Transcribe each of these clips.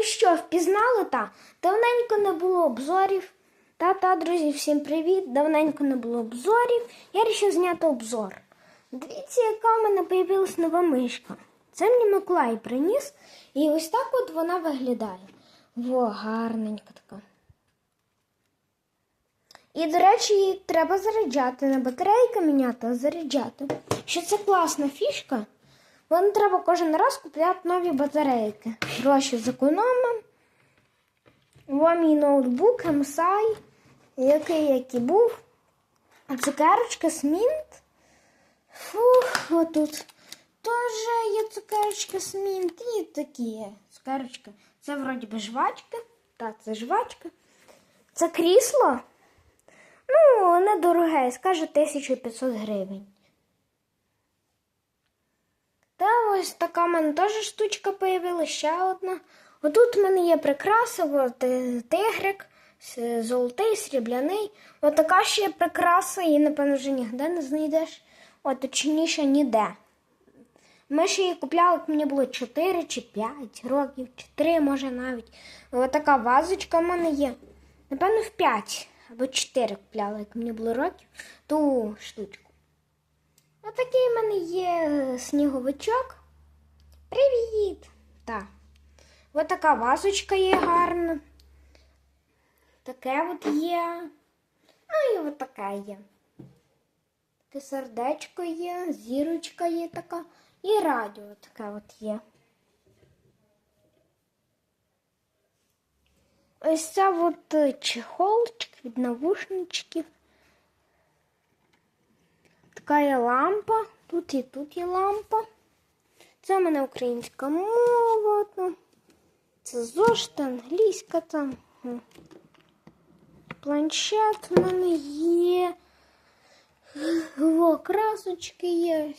Ну що, впізнали та? Давненько не було обзорів. Та-та, друзі, всім привіт! Давненько не було обзорів. Я вирішив зняти обзор. Дивіться, яка в мене появилась нова мишка. Це мені Миколай приніс. І ось так от вона виглядає. Во, гарненька така. І, до речі, її треба заряджати. Не батарейка міняти, а заряджати. Що це класна фішка. Не треба кожен раз купляти нові батарейки. Гроші зекономимо. Во мій ноутбук MSI, який який був. А Цукерочка Смінт. Фух, отут теж є цукерочка Смінт і такі є цукерочка. Це вроді би жвачка. Так, це жвачка. Це крісло. Ну, недороге, скаже 1500 гривень. Та ось така в мене теж штучка появилася, ще одна. Отут в мене є прикраса, от, е, тигрик, золотий, срібляний. От ще є прикраса, її, напевно, вже ніде не знайдеш. От, точніше, ніде. Ми ж її купляли, як мені було 4 чи 5 років, чи 3, може навіть. Така вазочка в мене є. Напевно, в 5 або 4 купляла, як мені було років, ту штучку. Отакий в мене є е, сніговичок. Привіт! Так. Ось така вазочка є гарна. Таке от є. Ну і от така є. Таке сердечко є, зірочка є така. І радіо таке от є. Ось це от е, чехолчик від навушничків. Така є лампа. Тут і тут є лампа. Це в мене українська мова. Там. Це зошит, англійська там. Планшет в мене є. О, красочки є.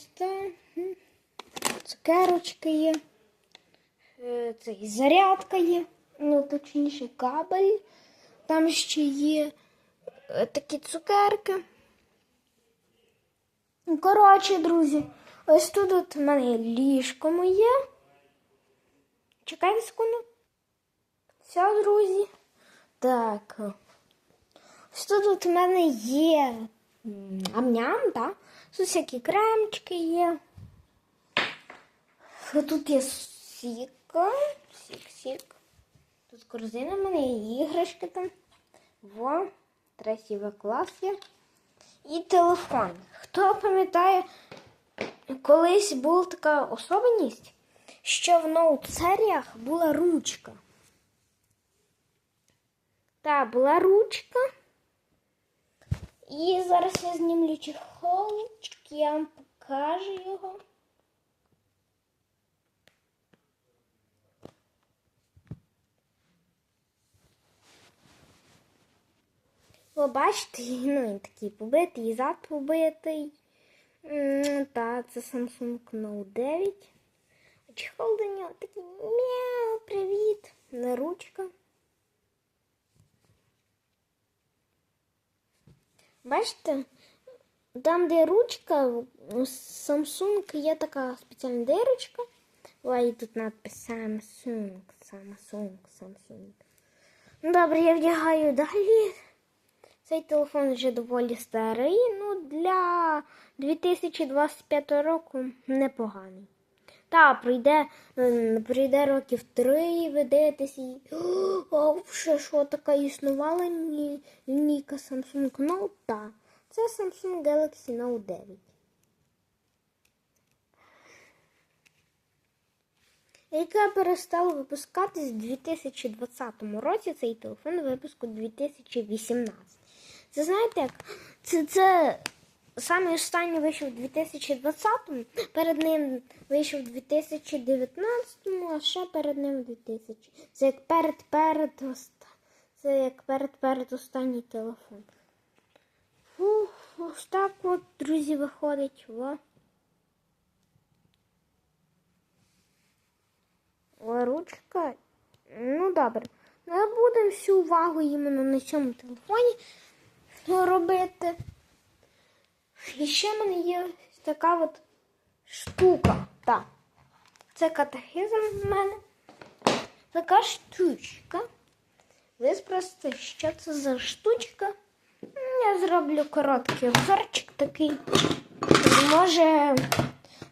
Цукерочки є. Е, Це і зарядка є. Ну, точніше, кабель. Там ще є е, такі цукерки. Ну, Коротше, друзі, ось тут от в мене ліжко моє. Чекайте секунду. Все, друзі. Так. Ось тут от в мене є амням, так? Тут всякі кремчики є. Тут є сіка. Сік, сік. Тут корзина в мене є іграшки там. Во, третій клас є. І телефон. Хто пам'ятає, колись була така особливість, що в ноут-серіях була ручка. Так, була ручка. І зараз я знімлю чехолчик, я вам покажу його. Ви бачите, ну він такий побитий, і зад побитий. Та, це Samsung Note 9. А чехол до нього такий мяу, привіт. Не ручка. Бачите, там, де ручка, у Samsung є така спеціальна дирочка. Ой, тут надпис Samsung, Samsung, Samsung. Ну, добре, я вдягаю далі. Цей телефон вже доволі старий, ну для 2025 року непоганий. Та, пройде, е, пройде років три і ви дивитесь і. О, ще що така існувала лінійка Samsung Note? Та. Це Samsung Galaxy Note 9. Яка перестала випускатись у 2020 році цей телефон випуску 2018. Це знаєте як? Це, це саме останній вийшов у 2020-му, перед ним вийшов у 2019-му, а ще перед ним у 2000. Це як перед перед Це як перед перед останній телефон. Фух, ось так от, друзі, виходить. Во. О, ручка. Ну, добре. Не будемо всю увагу іменно на цьому телефоні робити. І ще в мене є така от штука. Так. Це катехизм в мене. така штучка. Ви спросите, що це за штучка? Я зроблю короткий обзорчик такий. Може,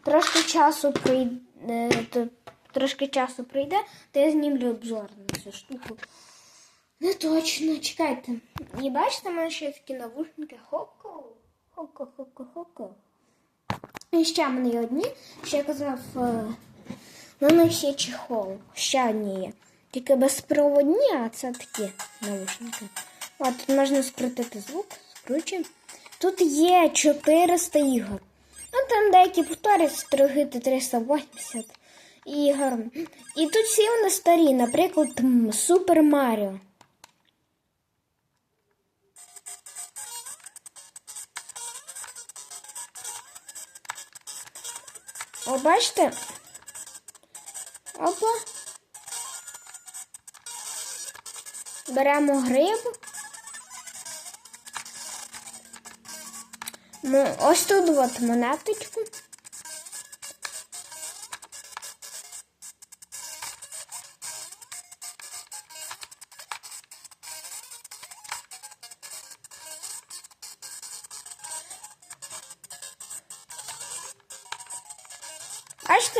трошки часу прийде, трошки часу прийде, то я знімлю обзор на цю штуку. Не точно, чекайте. І бачите, в мене ще такі навушники. Хоко. Хоко, хоко, хоко. І ще в мене одні, ще я казав, на них ще чехол. Ще одні є. Тільки безпроводні, а це такі наушники. От тут можна скрутити звук, скручуємо. Тут є 400 ігор. Ну там деякі повторюються, трохи 380 ігор. І тут всі вони старі, наприклад, Супер Маріо. О, бачите? Опа. Беремо гриб. Ну, ось тут от монеточку.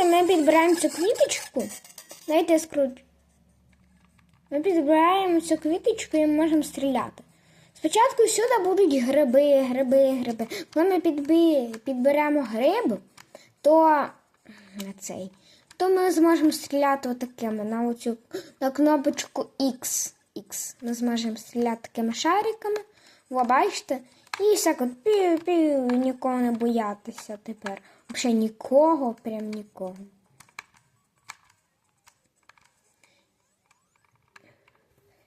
Бачите, ми підбираємо цю квіточку. Дайте я скручу. Ми підбираємо цю квіточку і можемо стріляти. Спочатку всюди будуть гриби, гриби, гриби. Коли ми підбі... підберемо гриб, то на цей, то ми зможемо стріляти отакими на оцю на кнопочку X. X. Ми зможемо стріляти такими шариками. Ви бачите? І всяко пів-пів, нікого не боятися тепер. Взагалі нікого, прям нікого.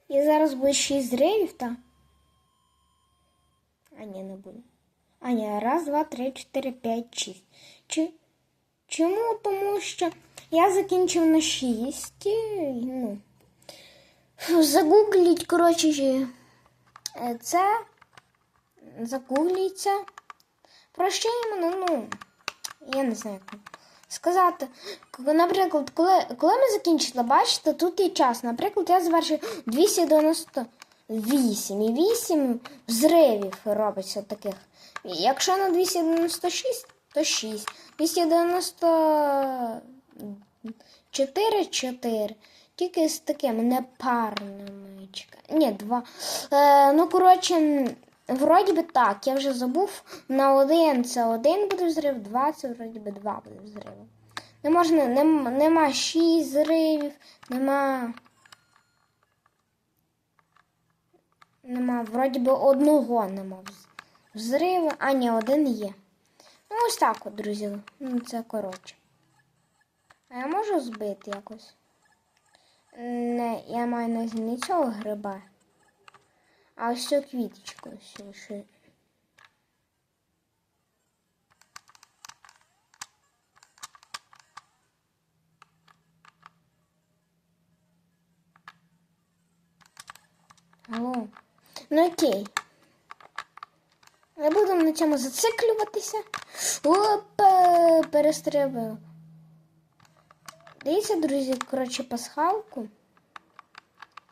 І зараз буде 6 зривів, так? А ні, не буде. А ні, раз, два, три, чотири, п'ять, шість. Чи... Чому? Тому що я закінчив на 6. Ну. Загугліть, коротше, е, це. Загугліться. Про що іменно, ну, я не знаю як сказати. Наприклад, коли, коли ми закінчили, бачите, тут є час. Наприклад, я завершив 298 і 8 взривів робиться таких. Якщо на 296, то 6. 294 4. Тільки з такими непарними. Ні, два. Е, ну, коротше, вроді би так, я вже забув. На один це один буде взрив, два це вроді би два буде взриви. Не можна, нем, нема шість зривів, нема. Нема, вроді би одного нема взриву, а ні, один є. Ну, ось так от, друзі. Ну, це коротше. А я можу збити якось? Не, я маю на увазі цього гриба. А ось квіточку. Ось, ось. Алло. Ну окей. Не будемо на цьому зациклюватися. Опа, перестрибую. Дивіться, друзі, коротше, пасхалку.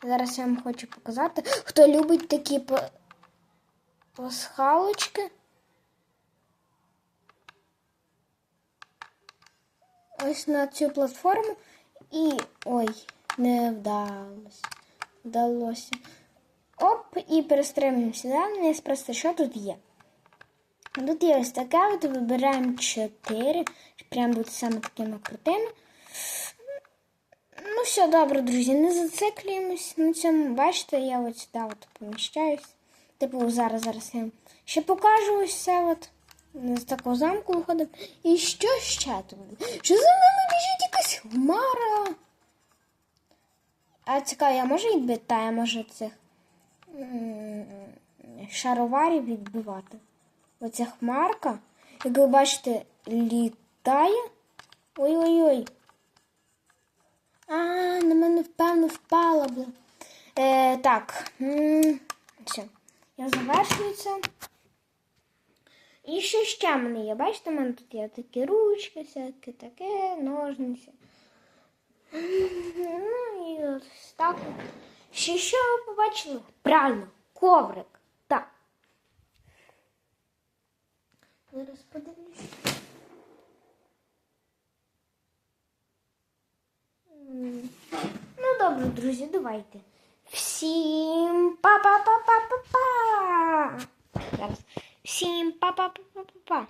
Зараз я вам хочу показати. Хто любить такі па- пасхалочки. Ось на цю платформу. І. Ой, не вдалося. Вдалося. Оп, і перестрибуємо сюди. Не спросити, що тут є. Тут є ось таке, от вибираємо 4, щоб прям бути саме такими крутими. Ну, все добре, друзі, не зациклюємось на цьому. Бачите, я от сюди от поміщаюсь. Типу, зараз, зараз я ще покажу ось це от. З такого замку виходимо. І що ще тут? Що за нами біжить якась хмара? А цікаво, я можу відбити, та я можу цих шароварів відбивати. Оця хмарка, як ви бачите, літає. Ой-ой-ой. А, на мене впевно впала, блин. Е, так. Все. Я завершую це. І ще в мене є? Бачите, в мене тут є такі ручки, всяке таке, ножниці. Ну і Так. Ще що ви побачили? Правильно, коврик. Так. Зараз подивлюсь. Ну, добре, друзі, давайте. Всім па-па-па-па-па-па. Всім Всім па-па-па-па-па.